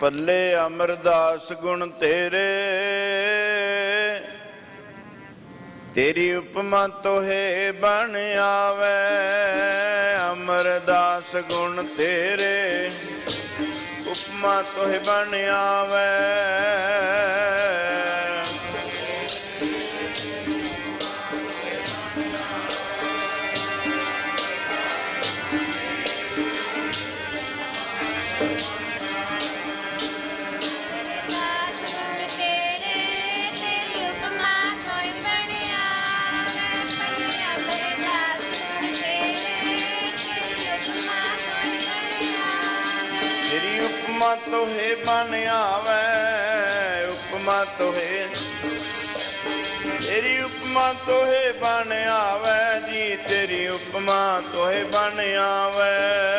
ਪੱਲੇ ਅਮਰਦਾਸ ਗੁਣ ਤੇਰੇ। ਤੇਰੀ ਉਪਮਾ ਤੋਹੇ ਬਣ ਆਵੇ, ਅਮਰਦਾਸ ਗੁਣ ਤੇਰੇ। ਉਪਮਾ ਤੋਹੇ ਬਣ ਆਵੇ। ਤੇਰੀ ਉਪਮਾ ਤੋਹੇ ਬਣ ਆਵੇ, ਉਪਮਾ ਤੋਹੇ। ਤੇਰੀ ਉਪਮਾ ਤੋਹੇ ਬਣ ਆਵੇ ਜੀ, ਤੇਰੀ ਉਪਮਾ ਤੋਹੇ ਬਣ ਆਵੇ।